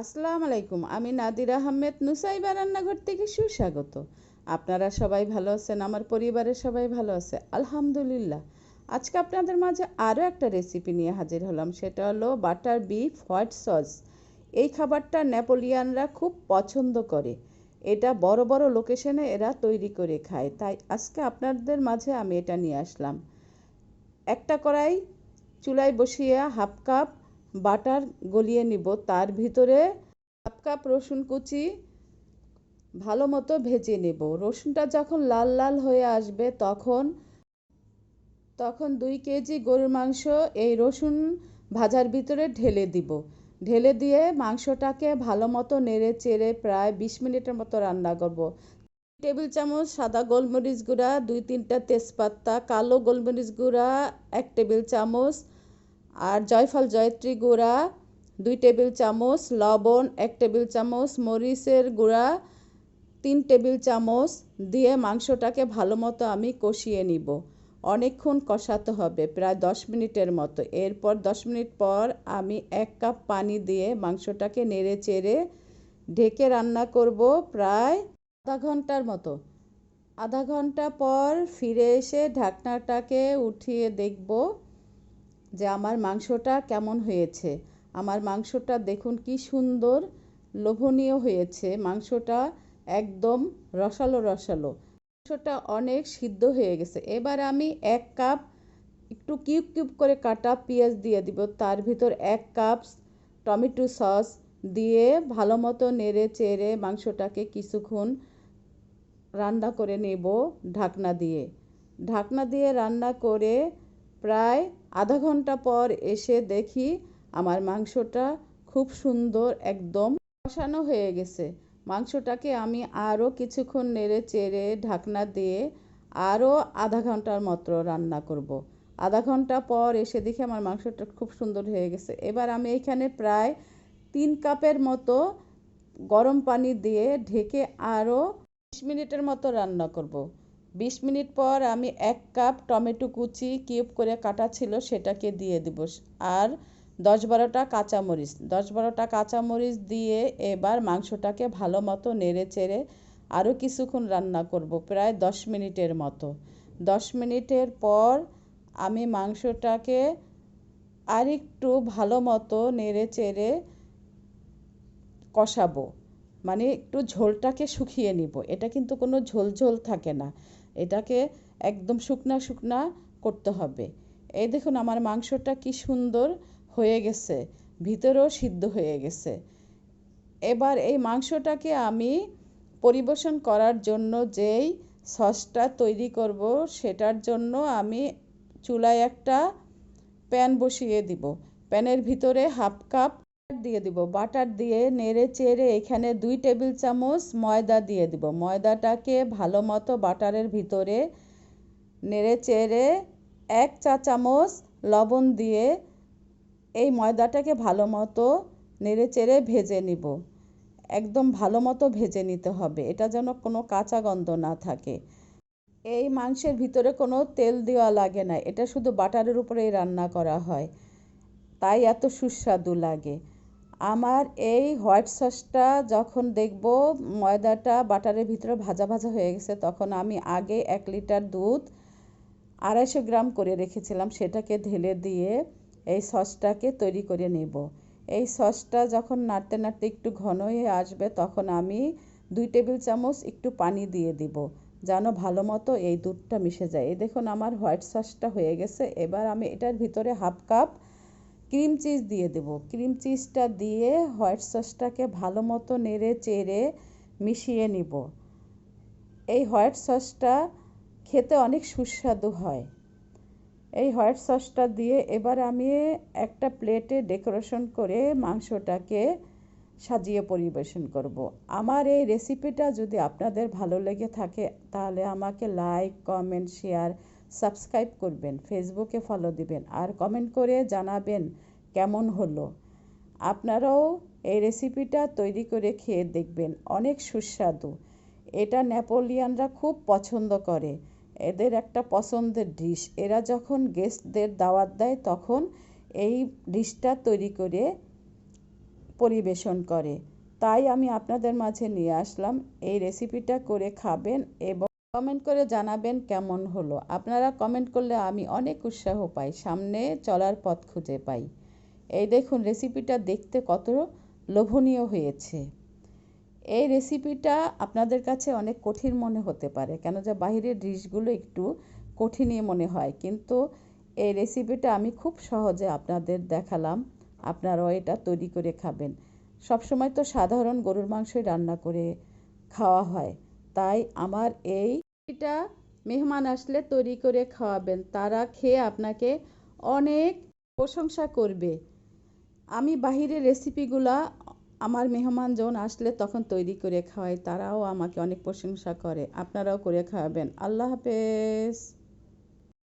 আসসালামু আলাইকুম, আমি নাদির আহমেদ, নুসাইবা রান্নাঘর থেকে সুস্বাগত। আপনারা সবাই ভালো আছেন? আমার পরিবারের সবাই ভালো আছে, আলহামদুলিল্লাহ। আজকে আপনাদের মাঝে আরও একটা রেসিপি নিয়ে হাজির হলাম, সেটা হলো বাটার বিফ হোয়াইট সস এই খাবারটা নেপোলিয়ানরা খুব পছন্দ করে। এটা বড় বড় লোকেশনে এরা তৈরি করে খায়, তাই আজকে আপনাদের মাঝে আমি এটা নিয়ে আসলাম। একটা কড়াই, চুলায় বসিয়ে হাফ কাপ বাটার গলিয়ে নিব। তার ভিতরে হাফ কাপ রসুন কুচি ভালো মতো ভেজে নেব। রসুনটা যখন লাল লাল হয়ে আসবে তখন তখন দুই কেজি গরুর মাংস এই রসুন ভাজার ভিতরে ঢেলে দিব। ঢেলে দিয়ে মাংসটাকে ভালো মতো নেড়ে চেড়ে প্রায় বিশ মিনিটের মতো রান্না করব। টেবিল চামচ সাদা গোলমরিচ গুঁড়া, দুই তিনটা তেজপাতা, কালো গোলমরিচ গুঁড়া, এক টেবিল চামচ আর জয়ফল, জয়ত্রী গুঁড়া, দুই টেবিল চামচ, লবণ, এক টেবিল চামচ, মরিচের গুঁড়া, তিন টেবিল চামচ দিয়ে মাংসটাকে ভালো মতো আমি কষিয়ে নিব। অনেকক্ষণ কষাতে হবে, প্রায় দশ মিনিটের মতো। এরপর দশ মিনিট পর আমি এক কাপ পানি দিয়ে মাংসটাকে নেড়ে চেড়ে ঢেকে রান্না করব প্রায় আধা ঘণ্টার মতো। আধা ঘণ্টা পর ফিরে এসে ঢাকনাটাকে উঠিয়ে দেখব। যে আমার মাংসটা কেমন হয়েছে। আমার মাংসটা দেখুন কি সুন্দর, লোভনীয় হয়েছে। মাংসটা একদম রসালো রসালো। মাংসটা অনেক সিদ্ধ হয়ে গেছে। এবার আমি এক কাপ একটু কিউব কিউব করে কাটা পেঁয়াজ দিয়ে দিব। তার ভিতর এক কাপ টমেটো সস দিয়ে ভালো মতো নেড়ে চেড়ে মাংসটাকে কিছুক্ষণ রান্না করে নেব ঢাকনা দিয়ে। ঢাকনা দিয়ে রান্না করে প্রায় আধা ঘণ্টা পর এসে দেখি আমার মাংসটা খুব সুন্দর একদম কষানো হয়ে গেছে মাংসটাকে আমি আরও কিছুক্ষণ নেড়ে চেড়ে ঢাকনা দিয়ে আরও আধা ঘণ্টার মতো রান্না করব। আধা ঘণ্টা পর এসে দেখি আমার মাংসটা খুব সুন্দর হয়ে গেছে এবার আমি এখানে প্রায় তিন কাপের মতো গরম পানি দিয়ে ঢেকে আরও বিশ মিনিটের মতো রান্না করব। বিশ মিনিট পর আমি এক কাপ টমেটো কুচি কিউব করে কাটা ছিল সেটাকে দিয়ে দিব। আর দশ বারোটা কাঁচামরিচ। দশ বারোটা কাঁচামরিচ দিয়ে এবার মাংসটাকে ভালো মতো নেড়ে চেড়ে আরও কিছুক্ষণ রান্না করব, প্রায় দশ মিনিটের মতো। দশ মিনিটের পর আমি মাংসটাকে আরেকটু ভালো মতো নেড়ে চেড়ে কষাবো। মানে একটু ঝোলটাকে শুকিয়ে নিব। এটা কিন্তু কোনো ঝোল ঝোল থাকে না। এটাকে একদম শুকনা শুকনা করতে হবে। এই দেখুন, আমার মাংসটা কি সুন্দর হয়ে গেছে। ভিতরেও সিদ্ধ হয়ে গেছে। এবার এই মাংসটাকে আমি পরিবেশন করার জন্য যেই সসটা তৈরি করব, সেটার জন্য আমি চুলায় একটা প্যান বসিয়ে দিব। প্যানের ভিতরে হাফ কাপ দিয়ে দিব। বাটার দিয়ে নেড়ে চেড়ে এখানে দুই টেবিল চামচ ময়দা দিয়ে দিব। ময়দাটাকে ভালো মতো বাটারের ভিতরে নেড়ে চেড়ে এক চা চামচ লবণ দিয়ে এই ময়দাটাকে ভালো মতো নেড়ে চেড়ে ভেজে নিব। একদম ভালো মতো ভেজে নিতে হবে। এটা যেন কোনো কাঁচা গন্ধ না থাকে। এই মাংসের ভিতরে কোনো তেল দেওয়া লাগে না। এটা শুধু বাটারের উপরেই রান্না করা হয়। তাই এত সুস্বাদু লাগে। আমার এই হোয়াইট সসটা যখন দেখব, ময়দাটা বাটারের ভিতরে ভাজা ভাজা হয়ে গেছে, তখন আমি আগে এক লিটার দুধ আড়াইশো গ্রাম করে রেখেছিলাম, সেটাকে ঢেলে দিয়ে এই সসটাকে তৈরি করে নেব। এই সসটা যখন নাড়তে নাড়তে একটু ঘন হয়ে আসবে, তখন আমি দুই টেবিল চামচ একটু পানি দিয়ে দিব, যেন ভালো মতো এই দুধটা মিশে যায়। এই দেখুন, আমার হোয়াইট সসটা হয়ে গেছে, এবার আমি এটার ভিতরে হাফ কাপ ক্রিম চিজ দিয়ে দেব। ক্রিম চিজটা দিয়ে হোয়াইট সসটাকে ভালো মতো নেড়ে চেড়ে মিশিয়ে নিব। এই হোয়াইট সসটা খেতে অনেক সুস্বাদু হয়। এই হোয়াইট সসটা দিয়ে এবার আমি একটা প্লেটে ডেকোরেশন করে মাংসটাকে সাজিয়ে পরিবেশন করব। আমার এই রেসিপিটা যদি আপনাদের ভালো লেগে থাকে, তাহলে আমাকে লাইক, কমেন্ট, শেয়ার সাবস্ক্রাইব করবেন, ফেসবুকে ফলো দিবেন আর কমেন্ট করে জানাবেন কেমন হলো। আপনারাও এই রেসিপিটা তৈরি করে খেয়ে দেখবেন, অনেক সুস্বাদু। এটা নেপোলিয়ানরা খুব পছন্দ করে। এদের একটা পছন্দের ডিশ এরা যখন গেস্টদের দাওয়াত দেয়, তখন এই ডিশটা তৈরি করে পরিবেশন করে। তাই আমি আপনাদের মাঝে নিয়ে আসলাম, এই রেসিপিটা করে খাবেন এবং কমেন্ট করে জানাবেন কেমন হলো। আপনারা কমেন্ট করলে আমি অনেক উৎসাহ পাই, সামনে চলার পথ খুঁজে পাই। এই দেখুন রেসিপিটা দেখতে কত লোভনীয় হয়েছে। এই রেসিপিটা আপনাদের কাছে অনেক কঠিন মনে হতে পারে, কেন যে বাহিরের ডিশগুলো একটু কঠিনই মনে হয়। কিন্তু এই রেসিপিটা আমি খুব সহজে আপনাদের দেখালাম, আপনারাও এটা তৈরি করে খাবেন। সবসময় তো সাধারণ গরুর মাংসই রান্না করে খাওয়া হয়, তাই আমার এই এটা মেহমান আসলে তৈরি করে খাওয়াবেন। তারা খেয়ে আপনাকে অনেক প্রশংসা করবে। আমি বাহিরের রেসিপিগুলা আমার মেহমান যখন আসলে তখন তৈরি করে খাওয়াই তারাও আমাকে অনেক প্রশংসা করে। আপনারাও করে খাওয়াবেন। আল্লাহ হাফেজ।